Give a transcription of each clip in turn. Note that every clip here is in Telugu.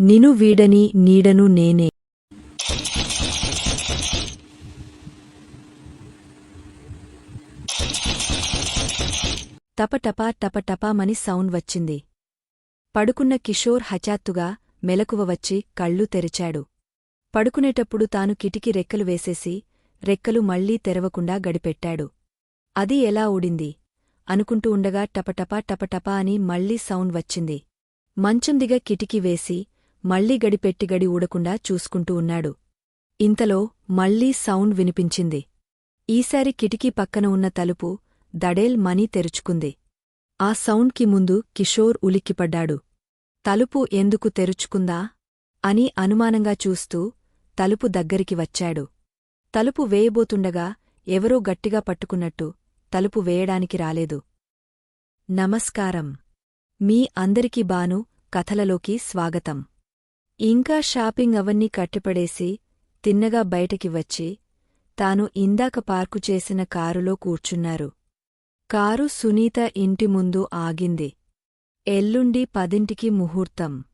నిను వీడని నీడను నేనే. టపటపా టపటపామని సౌండ్ వచ్చింది. పడుకున్న కిషోర్ హఠాత్తుగా మెలకువ వచ్చి కళ్ళు తెరిచాడు. పడుకునేటప్పుడు తాను కిటికీ రెక్కలు వేసేసి రెక్కలు మళ్ళీ తెరవకుండా గడిపెట్టాడు. అది ఎలా ఊడింది? అనుకుంటూ ఉండగా టపటపా టపటపా అని మళ్ళీ సౌండ్ వచ్చింది. మంచం దిగ కిటికీ వేసి మళ్ళీ గడిపెట్టి గడి ఊడకుండా చూసుకుంటూ ఉన్నాడు. ఇంతలో మళ్ళీ సౌండ్ వినిపించింది. ఈసారి కిటికీ పక్కన ఉన్న తలుపు దడేల్ మనీ తెరుచుకుంది. ఆ సౌండ్కి ముందు కిషోర్ ఉలిక్కిపడ్డాడు. తలుపు ఎందుకు తెరుచుకుందా? అని అనుమానంగా చూస్తూ తలుపు దగ్గరికి వచ్చాడు. తలుపు వేయబోతుండగా ఎవరో గట్టిగా పట్టుకున్నట్టు తలుపు వేయడానికి రాలేదు. నమస్కారం. మీ అందరికీ బాను కథలలోకి స్వాగతం. ఇంకా షాపింగ్ అవన్నీ కట్టిపడేసి తిన్నగా బయటికి వచ్చి తాను ఇందాక పార్కు చేసిన కారులో కూర్చున్నారు. కారు సునీత ఇంటి ముందు ఆగింది. ఎల్లుండి పదింటికి ముహూర్తం.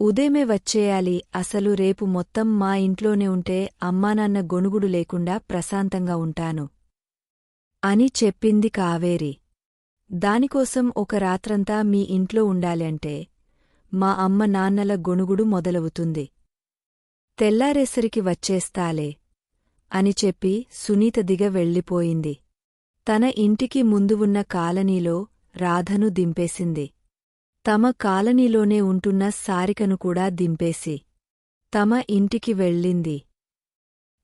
ఉదయమే వచ్చేయాలి అసలు రేపు మొత్తం మా ఇంట్లోనే ఉంటే అమ్మానాన్న గొణుగుడు లేకుండా ప్రశాంతంగా ఉంటాను. అని చెప్పింది కావేరి. దానికోసం ఒక రాత్రంతా మీ ఇంట్లో ఉండాలంటే మా అమ్మ నాన్నల గొణుగుడు మొదలవుతుంది. తెల్లారేసరికి వచ్చేస్తాలే అని చెప్పి సునీత దిగ వెళ్ళిపోయింది. తన ఇంటికి ముందు ఉన్న కాలనీలో రాధను దింపేసింది. తమ కాలనీలోనే ఉంటున్న సారికను కూడా దింపేసి తమ ఇంటికి వెళ్ళింది.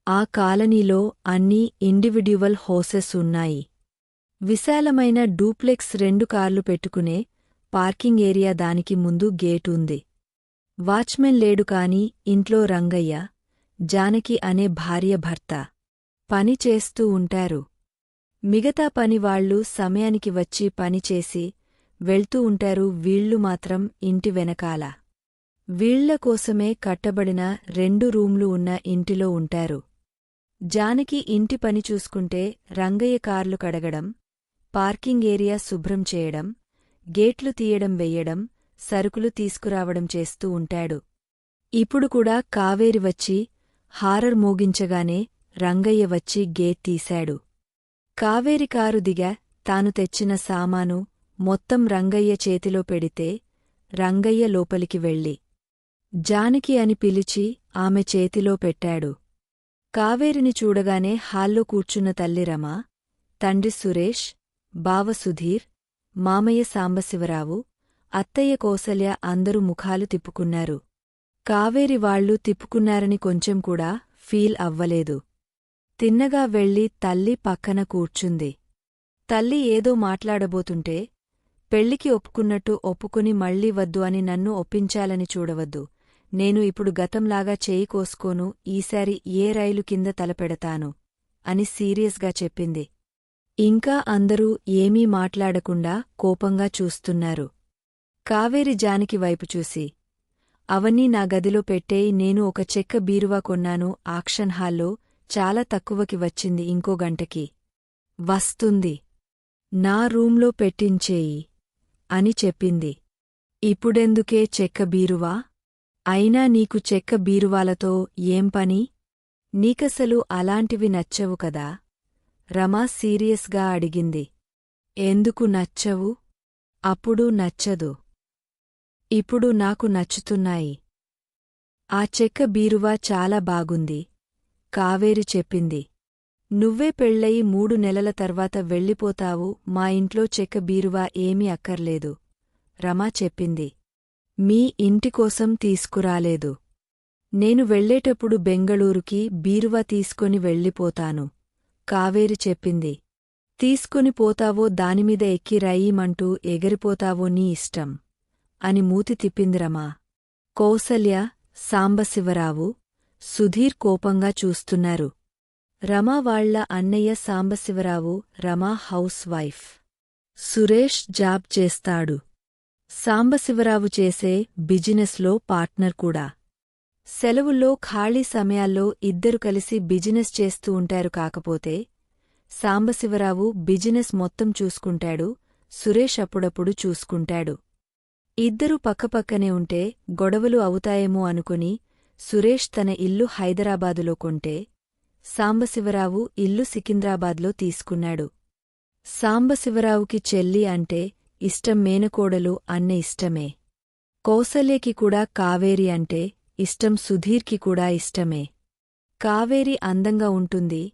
ఆ కాలనీలో అన్నీ ఇండివిడ్యువల్ హౌసెస్ ఉన్నాయి. విశాలమైన డూప్లెక్స్ రెండు కార్లు పెట్టుకునే పార్కింగ్ ఏరియా దానికి ముందు గేటుంది వాచ్మెన్ లేడు కాని ఇంట్లో రంగయ్య జానకి అనే భార్య భర్త పని చేస్తూ ఉంటారు. మిగతా పనివాళ్ళు సమయానికి వచ్చి పనిచేసి వెళ్తూ ఉంటారు. వీళ్ళు మాత్రం ఇంటి వెనకాల. వీళ్ళ కోసమే కట్టబడిన రెండు రూమ్లు ఉన్న ఇంటిలో ఉంటారు. జానకి ఇంటి పని చూసుకుంటే రంగయ్య కార్లు కడగడం పార్కింగ్ ఏరియా శుభ్రం చేయడం గేట్లు తీయడం వెయ్యడం సరుకులు తీసుకురావడం చేస్తూ ఉంటాడు. ఇప్పుడు కూడా కావేరి వచ్చి హారర్ మోగించగానే రంగయ్య వచ్చి గేట్ తీశాడు. కావేరి కారు దిగ తాను తెచ్చిన సామాను మొత్తం రంగయ్య చేతిలో పెడితే రంగయ్య లోపలికి వెళ్ళి జానకి అని పిలిచి ఆమె చేతిలో పెట్టాడు. కావేరిని చూడగానే హాల్లో కూర్చున్న తల్లి రమ తండ్రి సురేష్ బావ సుధీర్ మామయ్య సాంబశివరావు అత్తయ్య కోసల్య అందరూ ముఖాలు తిప్పుకున్నారు. కావేరి వాళ్ళు తిప్పుకున్నారని కొంచెం కూడా ఫీల్ అవ్వలేదు. తిన్నగా వెళ్ళి తల్లి పక్కన కూర్చుంది. తల్లి ఏదో మాట్లాడబోతుంటే పెళ్ళికి ఒప్పుకున్నట్టు ఒప్పుకుని మళ్ళీ వద్దు అని నన్ను ఒప్పించాలని చూడవద్దు. నేను ఇప్పుడు గతంలాగా చేయి కోసుకోను ఈసారి ఏ రైలు కింద తలపెడతాను అని సీరియస్గా చెప్పింది. ఇంకా అందరూ ఏమీ మాట్లాడకుండా కోపంగా చూస్తున్నారు. కావేరి జానికి వైపు చూసి అవన్నీ నా గదిలో పెట్టేయి నేను ఒక చెక్క బీరువా కొన్నాను. ఆక్షన్ హాల్లో చాలా తక్కువకి వచ్చింది ఇంకో గంటకి. వస్తుంది. నా రూంలో పెట్టించేయి అని చెప్పింది. ఇప్పుడెందుకే చెక్క బీరువా? అయినా నీకు చెక్క బీరువాలతో ఏం పని? నీకసలు అలాంటివి నచ్చవు కదా. రమా సీరియస్గా అడిగింది. ఎందుకు నచ్చవు? అప్పుడు నచ్చదు. ఇప్పుడు నాకు నచ్చుతున్నాయి. ఆ చెక్క బీరువా చాలా బాగుంది కావేరి చెప్పింది. నువ్వే పెళ్ళయి మూడు నెలల తర్వాత వెళ్ళిపోతావు మా ఇంట్లో చెక్క బీరువా ఏమీ అక్కర్లేదు రమా చెప్పింది. మీ ఇంటికోసం తీసుకురాలేదు. నేను వెళ్ళేటప్పుడు బెంగళూరుకి బీరువా తీసుకొని వెళ్ళిపోతాను. కావేరి చెప్పింది. తీసుకుని పోతావో దానిమీద ఎక్కి రయీమంటూ ఎగిరిపోతావో నీ ఇష్టం. అని మూతి తిప్పిందిరమా కౌసల్య సాంబశివరావు సుధీర్ కోపంగా చూస్తున్నారు. రమా వాళ్ళ అన్నయ్య Sambasivarao Rama house wife. Suresh job చేస్తాడు. సాంబశివరావు చేసే బిజినెస్లో పార్ట్నర్ కూడా. సెలవుల్లో ఖాళీ సమయాల్లో ఇద్దరు కలిసి బిజినెస్ చేస్తూ ఉంటారు కాకపోతే సాంబశివరావు బిజినెస్ మొత్తం చూసుకుంటాడు సురేష్ అప్పుడప్పుడు చూసుకుంటాడు. ఇద్దరూ పక్కపక్కనే ఉంటే గొడవలు అవుతాయేమో అనుకుని సురేష్ తన ఇల్లు హైదరాబాదులో కొంటే సాంబశివరావు ఇల్లు సికింద్రాబాద్లో తీసుకున్నాడు. సాంబశివరావుకి చెల్లి అంటే ఇష్టం మేనకోడలు అన్న ఇష్టమే. కౌసల్యకి కూడా కావేరి అంటే ఇష్టం సుధీర్కి కూడా ఇష్టమే. కావేరి అందంగా ఉంటుంది.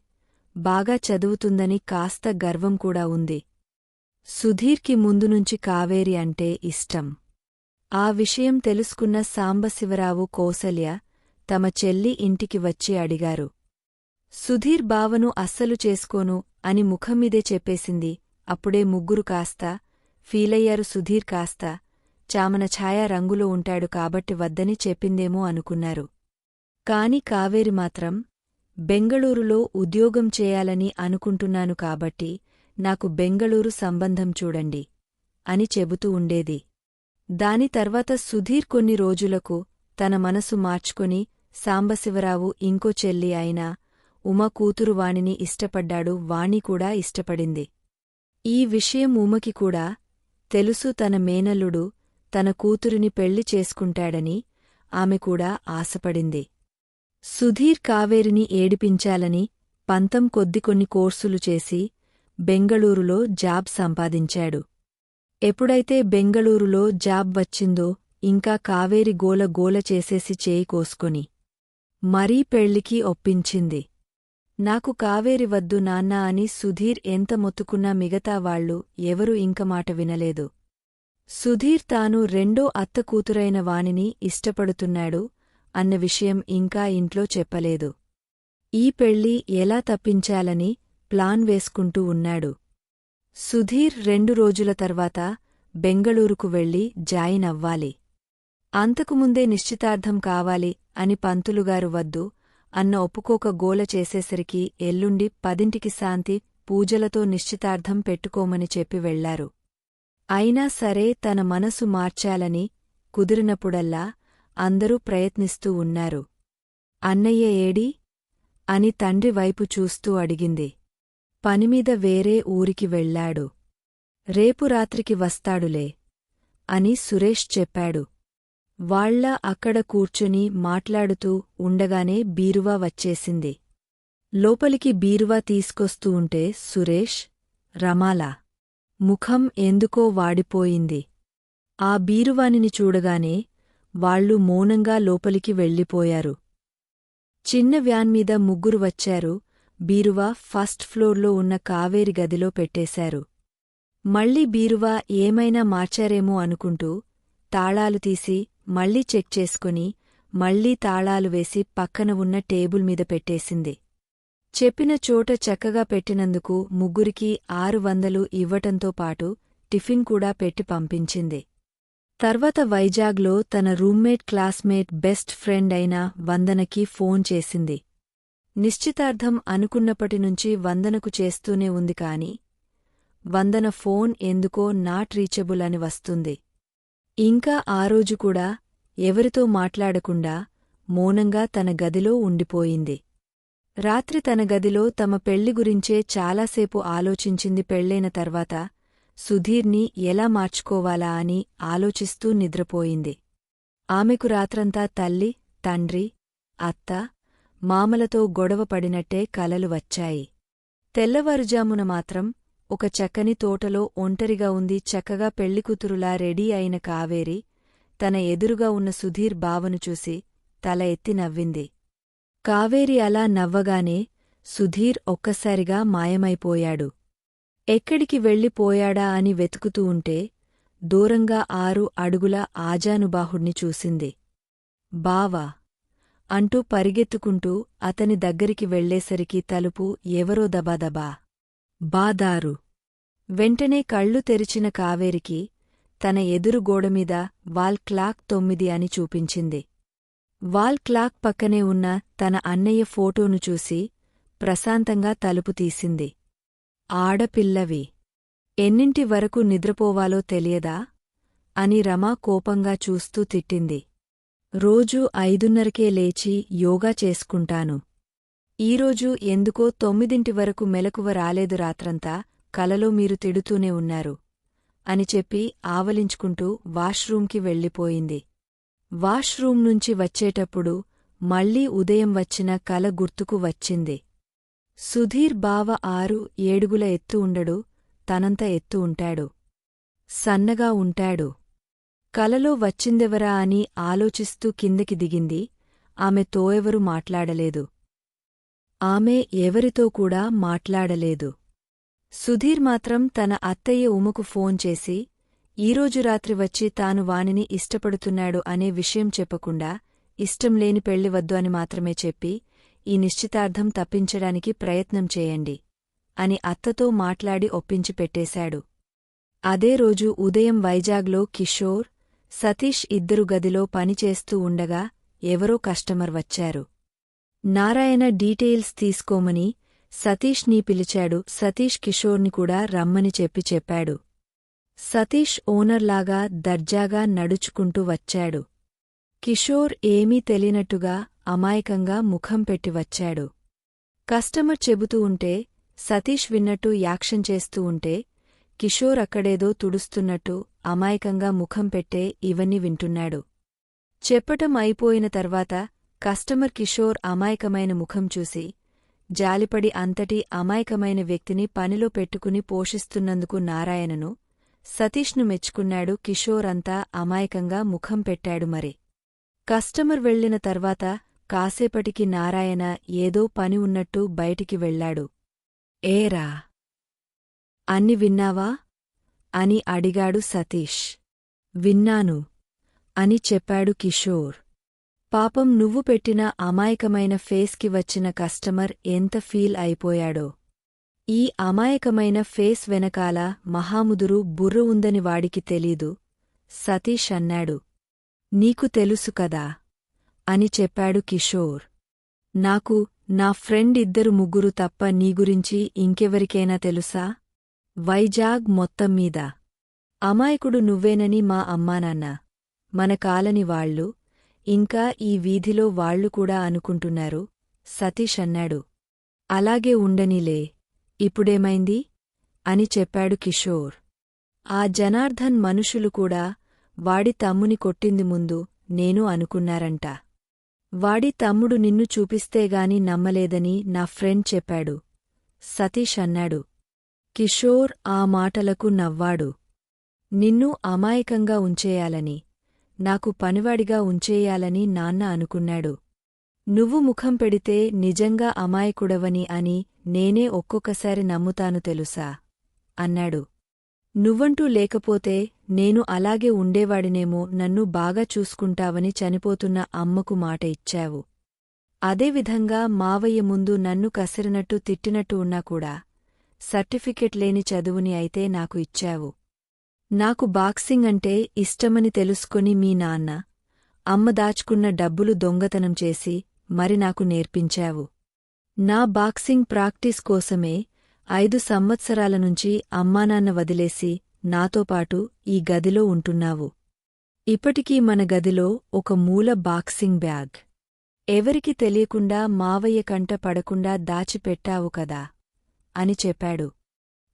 బాగా చదువుతుందని కాస్త గర్వం కూడా ఉంది. సుధీర్కి ముందునుంచి కావేరి అంటే ఇష్టం. ఆ విషయం తెలుసుకున్న సాంబశివరావు కౌసల్య తమ చెల్లి ఇంటికి వచ్చి అడిగారు. సుధీర్ బావను అస్సలు చేసుకోను అని ముఖంమీదే చెప్పేసింది. అప్పుడే ముగ్గురు కాస్త ఫీలయ్యారు సుధీర్ కాస్త. చామన ఛాయ రంగులో ఉంటాడు కాబట్టి వద్దని చెప్పిందేమో అనుకున్నారు. కాని కావేరి మాత్రం బెంగళూరులో ఉద్యోగం చేయాలని అనుకుంటున్నాను కాబట్టి నాకు బెంగళూరు సంబంధం చూడండి అని చెబుతూ ఉండేది. దాని తర్వాత సుధీర్ కొన్ని రోజులకు తన మనసు మార్చుకొని సాంబశివరావు ఇంకో చెల్లి అయినా ఉమ కూతురు వాణిని ఇష్టపడ్డాడు వాణి కూడా ఇష్టపడింది. ఈ విషయం ఉమకి కూడా తెలుసు తన మేనల్లుడు తన కూతురిని పెళ్ళి చేసుకుంటాడని ఆమె కూడా ఆశపడింది. సుధీర్ కావేరిని ఏడిపించాలని పంతం కొద్ది కొన్ని కోర్సులు చేసి బెంగళూరులో జాబ్ సంపాదించాడు. ఎప్పుడైతే బెంగళూరులో జాబ్ వచ్చిందో ఇంకా కావేరి గోల గోల చేసేసి చేయి కోసుకొని మరీ పెళ్ళికి ఒప్పించింది. నాకు కావేరి వద్దు నాన్నా అని సుధీర్ ఎంత మొత్తుకున్నా మిగతా వాళ్ళు ఎవరూ ఇంక మాట వినలేదు. సుధీర్ తాను రెండో అత్త కూతురైన వానిని ఇష్టపడుతున్నాడు అన్న విషయం ఇంకా ఇంట్లో చెప్పలేదు. ఈ పెళ్ళి ఎలా తప్పించాలని ప్లాన్ వేసుకుంటూ ఉన్నాడు. సుధీర్ రెండు రోజుల తర్వాత బెంగళూరుకు వెళ్ళి జాయిన్ అవ్వాలి. అంతకుముందే నిశ్చితార్థం కావాలి అని పంతులుగారు వద్దు అన్న ఒప్పుకోక గోల చేసేసరికి ఎల్లుండి పదింటికి శాంతి పూజలతో నిశ్చితార్థం పెట్టుకోమని చెప్పి వెళ్ళారు. అయినా సరే తన మనసు మార్చాలని కుదిరినప్పుడల్లా అందరూ ప్రయత్నిస్తూ ఉన్నారు. అన్నయ్య ఏడి? అని తండ్రి వైపు చూస్తూ అడిగింది. పనిమీద వేరే ఊరికి వెళ్ళాడు రేపు రాత్రికి వస్తాడులే అని సురేష్ చెప్పాడు. వాళ్ళ అక్కడ కూర్చుని మాట్లాడుతూ ఉండగానే బీరువా వచ్చేసింది. లోపలికి బీరువా తీసుకొస్తూ ఉంటే సురేష్ రమాలా ముఖం ఎందుకో వాడిపోయింది. ఆ బీరువానిని చూడగానే వాళ్ళు మౌనంగా లోపలికి వెళ్ళిపోయారు. చిన్న వ్యాన్మీద ముగ్గురు వచ్చారు. బీరువా ఫస్ట్ ఫ్లోర్లో ఉన్న కావేరి గదిలో పెట్టేశారు. మళ్ళీ బీరువా ఏమైనా మార్చారేమో అనుకుంటూ తాళాలు తీసి మళ్ళీ చెక్ చేసుకుని మళ్ళీ తాళాలు వేసి పక్కన ఉన్న టేబుల్ మీద పెట్టేసింది. చెప్పిన చోట చక్కగా పెట్టినందుకు ముగ్గురికి ఆరు వందలు ఇవ్వటంతో పాటు టిఫిన్ కూడా పెట్టి పంపించింది. తర్వాత వైజాగ్లో తన రూమ్మేట్ క్లాస్మేట్ బెస్ట్ ఫ్రెండ్ అయిన వందనకి ఫోన్ చేసింది. నిశ్చితార్థం అనుకున్నప్పటినుంచి వందనకు చేస్తూనే ఉంది కాని వందన ఫోన్ ఎందుకో నాట్ రీచబుల్ అని వస్తుంది. ఇంకా ఆ రోజు కూడా ఎవరితో మాట్లాడకుండా మౌనంగా తన గదిలో ఉండిపోయింది. రాత్రి తన గదిలో తమ పెళ్ళి గురించే చాలాసేపు ఆలోచించింది పెళ్ళైన తర్వాత సుధీర్ని ఎలా మార్చుకోవాలా అని ఆలోచిస్తూ నిద్రపోయింది. ఆమెకు రాత్రంతా తల్లి తండ్రి అత్త మామలతో గొడవ పడినట్టే కలలు వచ్చాయి. తెల్లవారుజామున మాత్రం ఒక చక్కని తోటలో ఒంటరిగా ఉంది చక్కగా పెళ్ళికూతురులా రెడీ అయిన కావేరి తన ఎదురుగా ఉన్న సుధీర్ బావను చూసి తల ఎత్తి నవ్వింది. కావేరి అలా నవ్వగానే సుధీర్ ఒక్కసారిగా మాయమైపోయాడు. ఎక్కడికి వెళ్ళిపోయాడా అని వెతుకుతూ ఉంటే దూరంగా ఆరు అడుగుల ఆజానుబాహుణ్ణి చూసింది. బావా! అంటూ పరిగెత్తుకుంటూ అతని దగ్గరికి వెళ్ళేసరికి తలుపు ఎవరో దబాదబా. బాదారు! వెంటనే కళ్ళు తెరిచిన కావేరికి తన ఎదురు గోడమీద వాల్ క్లాక్ తొమ్మిది అని చూపించింది. వాల్ క్లాక్ పక్కనే ఉన్న తన అన్నయ్య ఫోటోను చూసి ప్రశాంతంగా తలుపు తీసింది. ఆడపిల్లవి. ఎన్నింటి వరకు నిద్రపోవాలో తెలియదా? అని రమా కోపంగా చూస్తూ తిట్టింది. రోజూ ఐదున్నరకే లేచి యోగా చేసుకుంటాను. ఈరోజు ఎందుకో తొమ్మిదింటి వరకు మెలకువ రాలేదు రాత్రంతా కలలో మీరు తిడుతూనే ఉన్నారు. అని చెప్పి ఆవలించుకుంటూ వాష్రూంకి వెళ్ళిపోయింది. వాష్రూం నుంచి వచ్చేటప్పుడు మళ్ళీ ఉదయం వచ్చిన కల గుర్తుకు వచ్చింది. సుధీర్ బావ ఆరు ఏడుగుల ఎత్తు ఉండడు తనంత ఎత్తు ఉంటాడు. సన్నగా ఉంటాడు. కలలో వచ్చిందెవరా అని ఆలోచిస్తూ కిందకి దిగింది ఆమె తోయెవరూ మాట్లాడలేదు. ఆమె ఎవరితో కూడా మాట్లాడలేదు. సుధీర్ మాత్రం తన అత్తయ్య ఉమకు ఫోన్ చేసి ఈరోజు రాత్రి వచ్చి తాను వానిని ఇష్టపడుతున్నాడు అనే విషయం చెప్పకుండా ఇష్టంలేని పెళ్ళి వద్దు అని మాత్రమే చెప్పి ఈ నిశ్చితార్థం తప్పించడానికి ప్రయత్నం చేయండి అని అత్తతో మాట్లాడి ఒప్పించి పెట్టేశాడు. అదే రోజు ఉదయం వైజాగ్లో కిషోర్ సతీష్ ఇద్దరు గదిలో పనిచేస్తూ ఉండగా ఎవరో కస్టమర్ వచ్చారు. నారాయణ డీటెయిల్స్ తీసుకోమని సతీష్ నీ పిలిచాడు. సతీష్ కిషోర్ని కూడా రమ్మని చెప్పి చెప్పాడు. సతీష్ ఓనర్లాగా దర్జాగా నడుచుకుంటూ వచ్చాడు. కిషోర్ ఏమీ తెలియనట్టుగా అమాయకంగా ముఖం పెట్టి వచ్చాడు. కస్టమర్ చెబుతూ ఉంటే సతీష్ విన్నట్టు యాక్షన్ చేస్తూ ఉంటే కిషోర్ అక్కడేదో తుడుస్తున్నట్టు అమాయకంగా ముఖం పెట్టే ఇవన్నీ వింటున్నాడు. చెప్పటం అయిపోయిన తర్వాత కస్టమర్ కిషోర్ అమాయకమైన ముఖం చూసి జాలిపడి అంతటి అమాయకమైన వ్యక్తిని పనిలో పెట్టుకుని పోషిస్తున్నందుకు నారాయణను సతీష్ను మెచ్చుకున్నాడు కిషోర్ అంతా అమాయకంగా ముఖం పెట్టాడు మరి. కస్టమర్ వెళ్ళిన తర్వాత కాసేపటికి నారాయణ ఏదో పని ఉన్నట్టు బయటికి వెళ్ళాడు. ఏరా? అన్ని విన్నావా అని అడిగాడు సతీష్. విన్నాను అని చెప్పాడు కిషోర్. పాపం నువ్వు పెట్టిన అమాయకమైన ఫేస్కి వచ్చిన కస్టమర్ ఎంత ఫీల్ అయిపోయాడో! ఈ అమాయకమైన ఫేస్ వెనకాల మహాముదురు బుర్ర ఉందని వాడికి తెలీదు. సతీష్ అన్నాడు. నీకు తెలుసు కదా? అని చెప్పాడు కిషోర్. నాకు నా ఫ్రెండ్ ఇద్దరు ముగ్గురు తప్ప నీ గురించి ఇంకెవరికైనా తెలుసా? వైజాగ్ మొత్తం మీద. అమాయకుడు నువ్వేనని మా అమ్మానాన్న మన కాలని వాళ్ళు. ఇంకా ఈ వీధిలో వాళ్ళు కూడా అనుకుంటున్నారు. సతీష్ అన్నాడు. అలాగే ఉండనిలే. ఇప్పుడేమైంది? అని చెప్పాడు కిషోర్. ఆ జనార్ధన్ మనుషులు కూడా వాడి తమ్ముని కొట్టింది ముందు నేను అనుకున్నారంట. వాడి తమ్ముడు నిన్ను చూపిస్తేగాని నమ్మలేదని నా ఫ్రెండ్ చెప్పాడు. సతీష్ అన్నాడు. కిషోర్ ఆ మాటలకు నవ్వాడు. నిన్ను అమాయకంగా ఉంచేయాలని నాకు పనివాడిగా ఉంచేయాలని నాన్న అనుకున్నాడు. నువ్వు ముఖం పెడితే నిజంగా అమాయకుడవని అని నేనే ఒక్కొక్కసారి నమ్ముతాను తెలుసా? అన్నాడు. నువ్వంటూ లేకపోతే నేను అలాగే ఉండేవాడినేమో నన్ను బాగా చూసుకుంటావని చనిపోతున్న అమ్మకు మాట ఇచ్చావు. అదేవిధంగా మావయ్య ముందు నన్ను కసిరినట్టు తిట్టినట్టు ఉన్నా కూడా సర్టిఫికెట్ లేని చదువుని అయితే నాకు ఇచ్చావు. నాకు బాక్సింగ్ అంటే ఇష్టమని తెలుసుకొని మీ నాన్న అమ్మ దాచుకున్న డబ్బులు దొంగతనం చేసి మరి నాకు నేర్పించావు. నా బాక్సింగ్ ప్రాక్టీస్ కోసమే ఐదు సంవత్సరాల నుంచి అమ్మానాన్న వదిలేసి నాతోపాటు ఈ గదిలో ఉంటున్నావు. ఇప్పటికీ మన గదిలో ఒక మూల బాక్సింగ్ బ్యాగ్. ఎవరికి తెలియకుండా మావయ్య కంట పడకుండా దాచిపెట్టావు కదా? అని చెప్పాడు.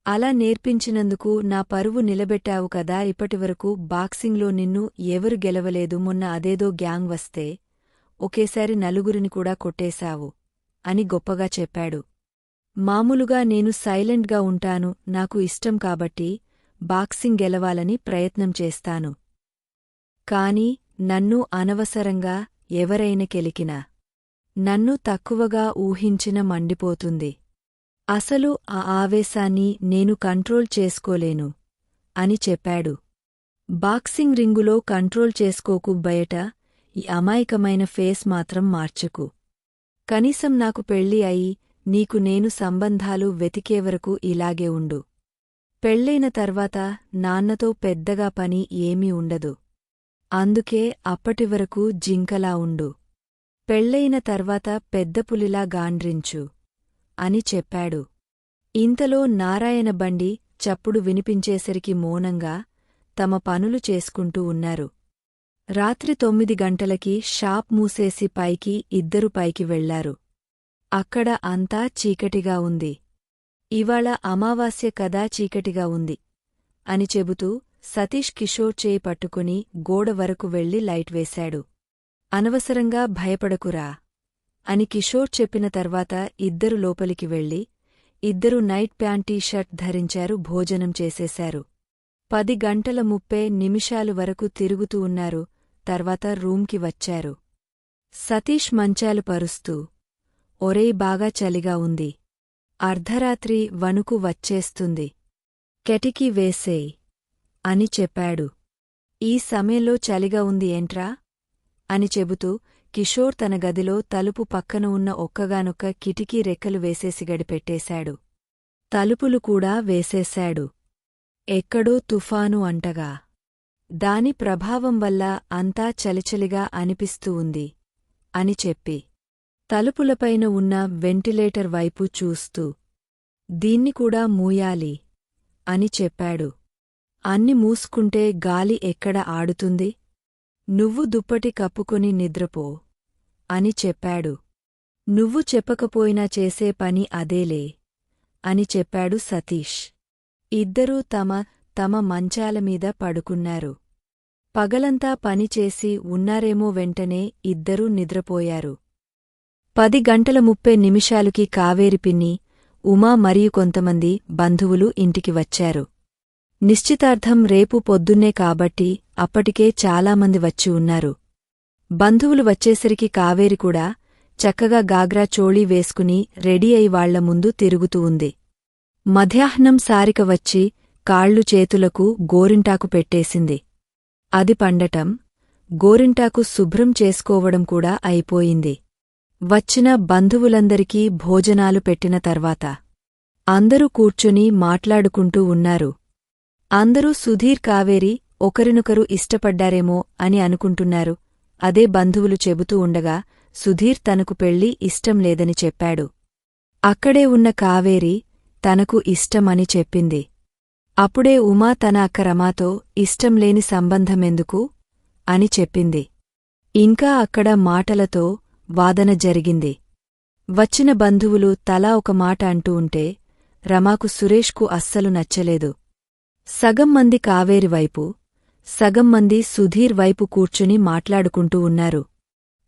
అలా నేర్పించినందుకు నా పరువు నిలబెట్టావు కదా ఇప్పటివరకు బాక్సింగ్లో నిన్ను ఎవరు గెలవలేదు మొన్న అదేదో గ్యాంగ్ వస్తే ఒకేసారి నలుగురిని కూడా కొట్టేశావు అని గొప్పగా చెప్పాడు. మామూలుగా నేను సైలెంట్గా ఉంటాను నాకు ఇష్టం కాబట్టి బాక్సింగ్ గెలవాలని ప్రయత్నం చేస్తాను. కాని నన్ను అనవసరంగా ఎవరైన కెలికినా నన్ను తక్కువగా ఊహించిన మండిపోతుంది. అసలు ఆ ఆవేశాన్ని నేను కంట్రోల్ చేసుకోలేను అని చెప్పాడు. బాక్సింగ్ రింగులో కంట్రోల్ చేసుకోకు బయట ఈ అమాయకమైన ఫేస్ మాత్రం మార్చకు. కనీసం నాకు పెళ్ళి అయి నీకు నేను సంబంధాలు వెతికేవరకు ఇలాగే ఉండు. పెళ్ళైన తర్వాత నాన్నతో పెద్దగా పని ఏమీ ఉండదు. అందుకే అప్పటివరకు జింకలా ఉండు. పెళ్ళైన తర్వాత పెద్దపులిలా గాండ్రించు. అని చెప్పాడు. ఇంతలో నారాయణ బండి చప్పుడు వినిపించేసరికి మౌనంగా తమ పనులు చేసుకుంటూ ఉన్నారు. రాత్రి తొమ్మిది గంటలకి షాప్ మూసేసి పైకి ఇద్దరు పైకి వెళ్ళారు అక్కడ అంతా చీకటిగా ఉంది. ఇవాళ అమావాస్య కదా చీకటిగా ఉంది అని చెబుతూ సతీష్ కిషోర్ చేయి పట్టుకుని గోడ వరకు వెళ్ళి లైట్ వేశాడు. అనవసరంగా భయపడకురా అని కిషోర్ చెప్పిన తర్వాత ఇద్దరు లోపలికి వెళ్ళి ఇద్దరు నైట్ ప్యాంట్ షర్ట్ ధరించారు భోజనం చేసేశారు. పది గంటల ముప్పై నిమిషాలు వరకు తిరుగుతూ ఉన్నారు తర్వాత రూంకి వచ్చారు. సతీష్ మంచాలు పరుస్తూ ఒరేయ్ బాగా చలిగా ఉంది. అర్ధరాత్రి వణుకు వచ్చేస్తుంది. కెటికీ వేసేయ్ అని చెప్పాడు. ఈ సమయంలో చలిగా ఉంది ఏంట్రా అని చెబుతూ కిషోర్ తన గదిలో తలుపు పక్కన ఉన్న ఒక్కగానొక్క కిటికీ రెక్కలు వేసేసి గడిపెట్టేశాడు. తలుపులు కూడా వేసేశాడు. ఎక్కడో తుఫాను అంటగా. దాని ప్రభావం వల్ల అంతా చలిచలిగా అనిపిస్తూ ఉంది అని చెప్పి. తలుపులపైన ఉన్న వెంటిలేటర్ వైపు చూస్తూ. దీన్ని కూడా మూయాలి అని చెప్పాడు. అన్ని మూసుకుంటే గాలి ఎక్కడ ఆడుతుంది? నువ్వు దుప్పటి కప్పుకొని నిద్రపో అని చెప్పాడు. నువ్వు చెప్పకపోయినా చేసే పని అదేలే అని చెప్పాడు సతీష్. ఇద్దరూ తమ తమ మంచాలమీద పడుకున్నారు. పగలంతా పనిచేసి ఉన్నారేమో వెంటనే ఇద్దరూ నిద్రపోయారు. పది గంటల ముప్పై నిమిషాలుకి కావేరి పిన్ని ఉమా మరియు కొంతమంది బంధువులు ఇంటికి వచ్చారు. నిశ్చితార్థం రేపు పొద్దున్నే కాబట్టి అప్పటికే చాలామంది వచ్చి ఉన్నారు. బంధువులు వచ్చేసరికి కావేరి కూడా చక్కగా గాగ్రా చోళీ వేసుకుని రెడీ అయి వాళ్ళ ముందు తిరుగుతూ ఉంది. మధ్యాహ్నం సారిక వచ్చి కాళ్ళు చేతులకు గోరింటాకు పెట్టేసింది. అది పండటం గోరింటాకు శుభ్రం చేసుకోవడం కూడా అయిపోయింది. వచ్చిన బంధువులందరికీ భోజనాలు పెట్టిన తర్వాత అందరూ కూర్చుని మాట్లాడుకుంటూ ఉన్నారు. అందరూ సుధీర్ కావేరి ఒకరినొకరు ఇష్టపడ్డారేమో అని అనుకుంటున్నారు. అదే బంధువులు చెబుతూ ఉండగా సుధీర్ తనకు పెళ్ళి ఇష్టం లేదని చెప్పాడు. అక్కడే ఉన్న కావేరి తనకు ఇష్టమని చెప్పింది. అప్పుడే ఉమా తన అక్క రమాతో ఇష్టంలేని సంబంధమెందుకు? అని చెప్పింది. ఇంకా అక్కడ మాటలతో వాదన జరిగింది. వచ్చిన బంధువులు తలా ఒక మాట అంటూ ఉంటే రమాకు సురేష్కు అస్సలు నచ్చలేదు. సగం మంది కావేరి వైపు సగం మంది సుధీర్ వైపు కూర్చుని మాట్లాడుకుంటూ ఉన్నారు.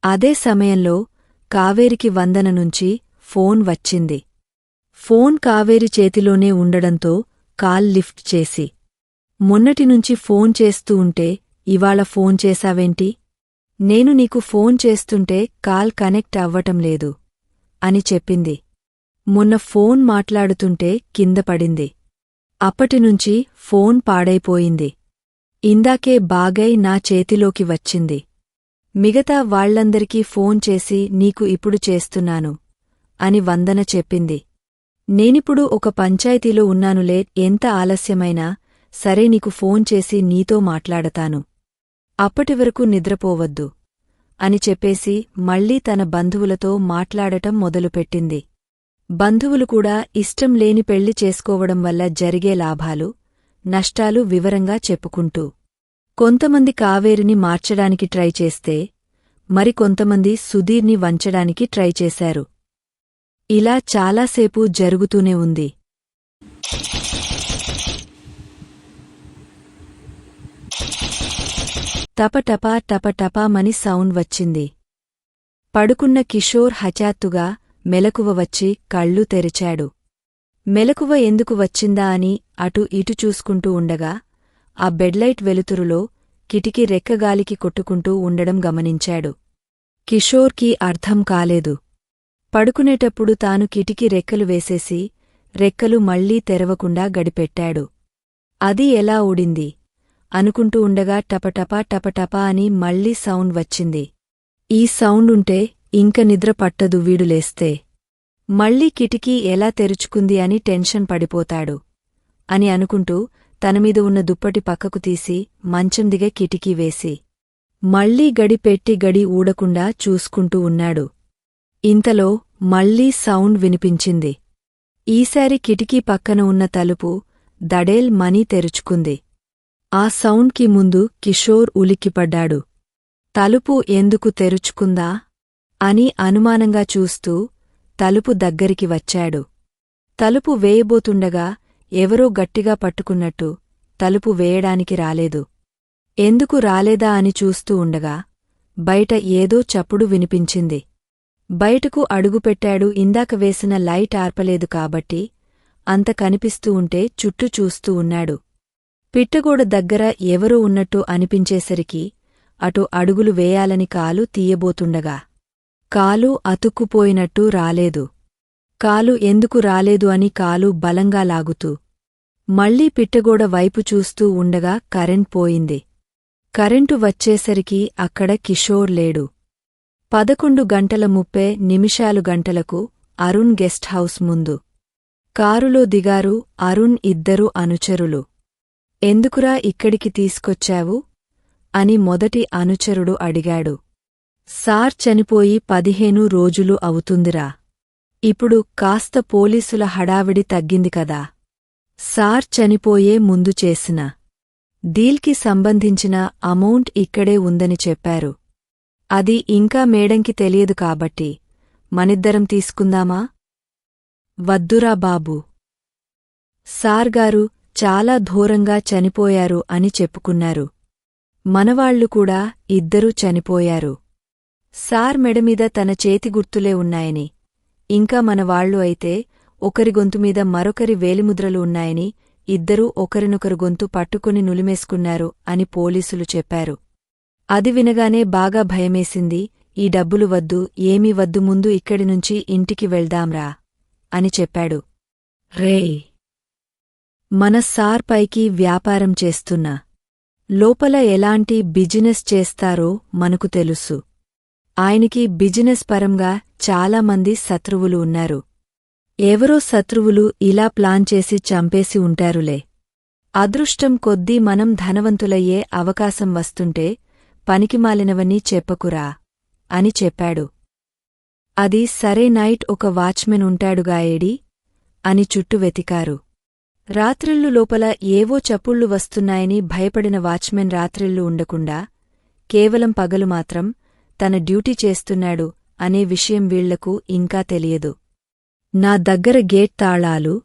అదే సమయంలో కావేరికి వందన నుంచి ఫోన్ వచ్చింది. ఫోన్ కావేరి చేతిలోనే ఉండడంతో కాల్ లిఫ్ట్ చేసి మొన్నటినుంచి ఫోన్ చేస్తూ ఉంటే ఇవాళ ఫోన్ చేశావేంటి? నేను నీకు ఫోన్ చేస్తుంటే కాల్ కనెక్ట్ అవ్వటం లేదు అని చెప్పింది. మొన్న ఫోన్ మాట్లాడుతుంటే కింద పడింది. అప్పటినుంచి ఫోన్ పాడైపోయింది. ఇందాకే బాగై నా చేతిలోకి వచ్చింది. మిగతా వాళ్ళందరికీ ఫోన్ చేసి నీకు ఇప్పుడు చేస్తున్నాను అని వందన చెప్పింది. నేనిప్పుడు ఒక పంచాయతీలో ఉన్నానులే ఎంత ఆలస్యమైనా సరే నీకు ఫోన్ చేసి నీతో మాట్లాడతాను. అప్పటివరకు నిద్రపోవద్దు. అని చెప్పేసి మళ్ళీ తన బంధువులతో మాట్లాడటం మొదలుపెట్టింది. బంధువులు కూడా ఇష్టం లేని పెళ్ళి చేసుకోవడం వల్ల జరిగే లాభాలు నష్టాలు వివరంగా చెప్పుకుంటూ. కొంతమంది కావేరిని మార్చడానికి ట్రై చేస్తే మరికొంతమంది సుధీర్ని వంచడానికి ట్రై చేశారు. ఇలా చాలాసేపు జరుగుతూనే ఉంది. టపటపా టపటపామని సౌండ్ వచ్చింది. పడుకున్న కిషోర్ హఠాత్తుగా మెలకువ వచ్చి కళ్ళు తెరిచాడు. మెలకువ ఎందుకు వచ్చిందా అని అటు ఇటు చూసుకుంటూ ఉండగా ఆ బెడ్లైట్ వెలుతురులో కిటికీ రెక్కగాలికి కొట్టుకుంటూ ఉండడం గమనించాడు. కిషోర్కి అర్థం కాలేదు. పడుకునేటప్పుడు తాను కిటికీ రెక్కలు వేసేసి రెక్కలు మళ్ళీ తెరవకుండా గడిపెట్టాడు. అది ఎలా ఊడింది? అనుకుంటూ ఉండగా టపటపా టపటపా అని మళ్ళీ సౌండ్ వచ్చింది. ఈ సౌండుంటే ఇంక నిద్ర పట్టదు వీడు లేస్తే. మళ్ళీ కిటికీ ఎలా తెరుచుకుంది అని టెన్షన్ పడిపోతాడు. అని అనుకుంటూ తనమీద ఉన్న దుప్పటి పక్కకు తీసి మంచం దిగ కిటికీ వేసి మళ్ళీ గడి పెట్టి గడి ఊడకుండా చూసుకుంటూ ఉన్నాడు. ఇంతలో మళ్ళీ సౌండ్ వినిపించింది. ఈసారి కిటికీ పక్కన ఉన్న తలుపు దడేల్ మనీ తెరుచుకుంది. ఆ సౌండ్కి ముందు కిషోర్ ఉలిక్కిపడ్డాడు. తలుపు ఎందుకు తెరుచుకుందా? అని అనుమానంగా చూస్తూ తలుపు దగ్గరికి వచ్చాడు. తలుపు వేయబోతుండగా ఎవరో గట్టిగా పట్టుకున్నట్టు తలుపు వేయడానికి రాలేదు. ఎందుకు రాలేదా అని చూస్తూ ఉండగా బయట ఏదో చప్పుడు వినిపించింది. బయటకు అడుగుపెట్టాడు. ఇందాక వేసిన లైట్ ఆర్పలేదు కాబట్టి అంత కనిపిస్తూ ఉంటే చుట్టూ చూస్తూ ఉన్నాడు. పిట్టగోడ దగ్గర ఎవరో ఉన్నట్టు అనిపించేసరికి అటు అడుగులు వేయాలని కాలు తీయబోతుండగా కాలు అతుక్కుపోయినట్టు రాలేదు. కాలు ఎందుకు రాలేదు అని కాలు బలంగా లాగుతూ మళ్ళీ పిట్టగోడ వైపు చూస్తూ ఉండగా కరెంట్ పోయింది. కరెంటు వచ్చేసరికి అక్కడ కిషోర్ లేడు. పదకొండు గంటల ముప్పై నిమిషాలు గంటలకు అరుణ్ గెస్ట్ హౌస్ ముందు. కారులో దిగారు అరుణ్ ఇద్దరు అనుచరులు. ఎందుకురా ఇక్కడికి తీసుకొచ్చావు అని మొదటి అనుచరుడు అడిగాడు. సార్ చనిపోయి పదిహేను రోజులు అవుతుందిరా. ఇప్పుడు కాస్త పోలీసుల హడావిడి తగ్గింది కదా. సార్ చనిపోయే ముందు చేసిన. డీల్కి సంబంధించిన అమౌంట్ ఇక్కడే ఉందని చెప్పారు. అది ఇంకా మేడంకి తెలియదు కాబట్టి మనిద్దరం తీసుకుందామా? వద్దురా బాబూ. సార్గారు చాలా ఘోరంగా చనిపోయారు అని చెప్పుకున్నారు. మనవాళ్ళు కూడా ఇద్దరూ చనిపోయారు. సార్ మెడమీద తన చేతి గుర్తులే ఉన్నాయని ఇంకా మనవాళ్ళు అయితే ఒకరి గొంతుమీద మరొకరి వేలిముద్రలు ఉన్నాయని ఇద్దరూ ఒకరినొకరు గొంతు పట్టుకుని నులిమేసుకున్నారు అని పోలీసులు చెప్పారు. అది వినగానే బాగా భయమేసింది ఈ డబ్బులు వద్దు ఏమీ వద్దు ముందు ఇక్కడి నుంచి ఇంటికి వెళ్దాంరా అని చెప్పాడు. రేయ్! మన సార్ పైకి వ్యాపారం చేస్తున్నా. లోపల ఎలాంటి బిజినెస్ చేస్తారో మనకు తెలుసు. ఆయనకి బిజినెస్ పరంగా చాలామంది శత్రువులు ఉన్నారు. ఎవరో శత్రువులు ఇలా ప్లాన్ చేసి చంపేసి ఉంటారులే. అదృష్టం కొద్దీ మనం ధనవంతులయ్యే అవకాశం వస్తుంటే పనికిమాలినవన్నీ చెప్పకురా అని చెప్పాడు. అది సరే నైట్ ఒక వాచ్మెన్ ఉంటాడుగా ఏడి అని చుట్టూ వెతికారు. రాత్రిళ్ళు లోపల ఏవో చప్పుళ్ళు వస్తున్నాయని భయపడిన వాచ్మెన్ రాత్రిళ్ళు ఉండకుండా కేవలం పగలు మాత్రం తన డ్యూటీ చేస్తున్నాడు అనే విషయం వీళ్ళకు ఇంకా తెలియదు. నా దగ్గర గేట్ తాళాలు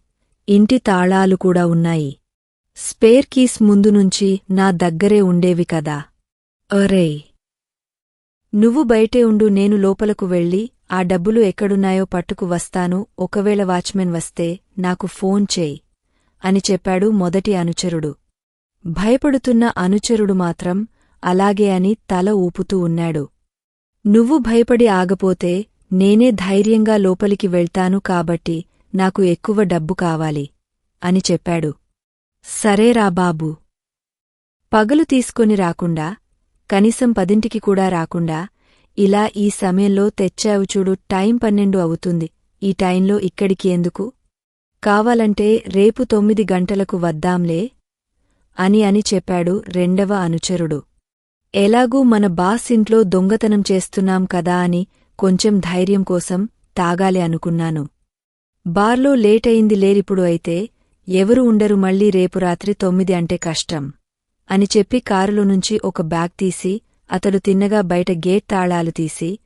ఇంటి తాళాలు కూడా ఉన్నాయి. స్పేర్ కీస్ ముందునుంచి నా దగ్గరే ఉండేవి కదా. అరేయ్ నువ్వు బయటే ఉండు నేను లోపలకు వెళ్ళి ఆ డబ్బులు ఎక్కడున్నాయో పట్టుకు వస్తాను ఒకవేళ వాచ్మెన్ వస్తే నాకు ఫోన్ చేయి అని చెప్పాడు మొదటి అనుచరుడు. భయపడుతున్న అనుచరుడు మాత్రం అలాగే అని తల ఊపుతూ ఉన్నాడు. నువ్వు భయపడి ఆగపోతే నేనే ధైర్యంగా లోపలికి వెళ్తాను కాబట్టి నాకు ఎక్కువ డబ్బు కావాలి అని చెప్పాడు. సరేరా బాబూ! పగలు తీసుకొని రాకుండా కనీసం పదింటికి కూడా రాకుండా ఇలా ఈ సమయంలో తెచ్చావు చూడు టైం పన్నెండు అవుతుంది. ఈ టైంలో ఇక్కడికి ఎందుకు? కావాలంటే రేపు తొమ్మిది గంటలకు వద్దాంలే అని అని చెప్పాడు రెండవ అనుచరుడు. ఎలాగూ మన బాస్ ఇంట్లో దొంగతనం చేస్తున్నాం కదా అని కొంచెం ధైర్యం కోసం తాగాలి అనుకున్నాను. బార్లో లేటయింది లేరిప్పుడు అయితే ఎవరు ఉండరు మళ్ళీ రేపు రాత్రి తొమ్మిది అంటే కష్టం. అని చెప్పి కారులో నుంచి ఒక బ్యాగ్ తీసి అతడు తిన్నగా బయట గేట్ తాళాలు తీసి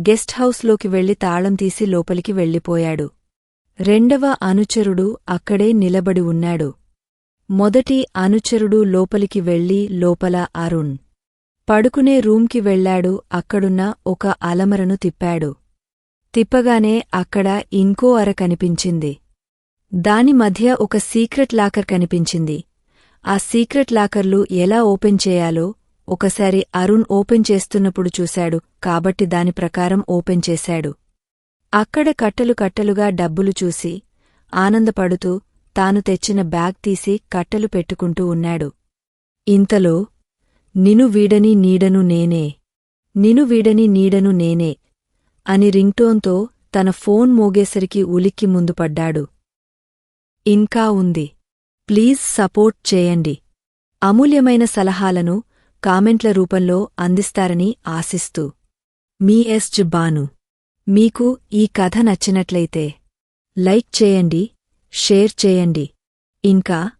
గెస్ట్ హౌస్లోకి వెళ్ళి తాళం తీసి లోపలికి వెళ్ళిపోయాడు. రెండవ అనుచరుడు అక్కడే నిలబడి ఉన్నాడు. మొదటి అనుచరుడు లోపలికి వెళ్ళి లోపల అరుణ్. పడుకునే రూంకి వెళ్ళాడు అక్కడున్న ఒక అలమరను తిప్పాడు. తిప్పగానే అక్కడ ఇంకో అర కనిపించింది. దాని మధ్య ఒక సీక్రెట్ లాకర్ కనిపించింది. ఆ సీక్రెట్ లాకర్లు ఎలా ఓపెన్ చేయాలో ఒకసారి అరుణ్ ఓపెన్ చేస్తున్నప్పుడు చూశాడు కాబట్టి దాని ప్రకారం ఓపెన్ చేశాడు. అక్కడ కట్టలు కట్టలుగా డబ్బులు చూసి ఆనందపడుతూ తాను తెచ్చిన బ్యాగ్ తీసి కట్టలు పెట్టుకుంటూ ఉన్నాడు. ఇంతలో నిను వీడని నీడను నేనే నిను వీడని నీడను నేనే అని రింగ్టోన్తో తన ఫోన్ మోగేసరికి ఉలిక్కి ముందు పడ్డాడు. ఇంకా ఉంది ప్లీజ్ సపోర్ట్ చేయండి. అమూల్యమైన సలహాలను కామెంట్ల రూపంలో అందిస్తారని ఆశిస్తూ. మీ ఎస్ బాను మీకు ఈ కథ నచ్చినట్లయితే లైక్ చేయండి షేర్ చేయండి. ఇంకా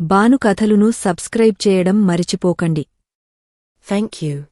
బాను కథలును సబ్స్క్రైబ్ చేయడం మరిచిపోకండి. Thank you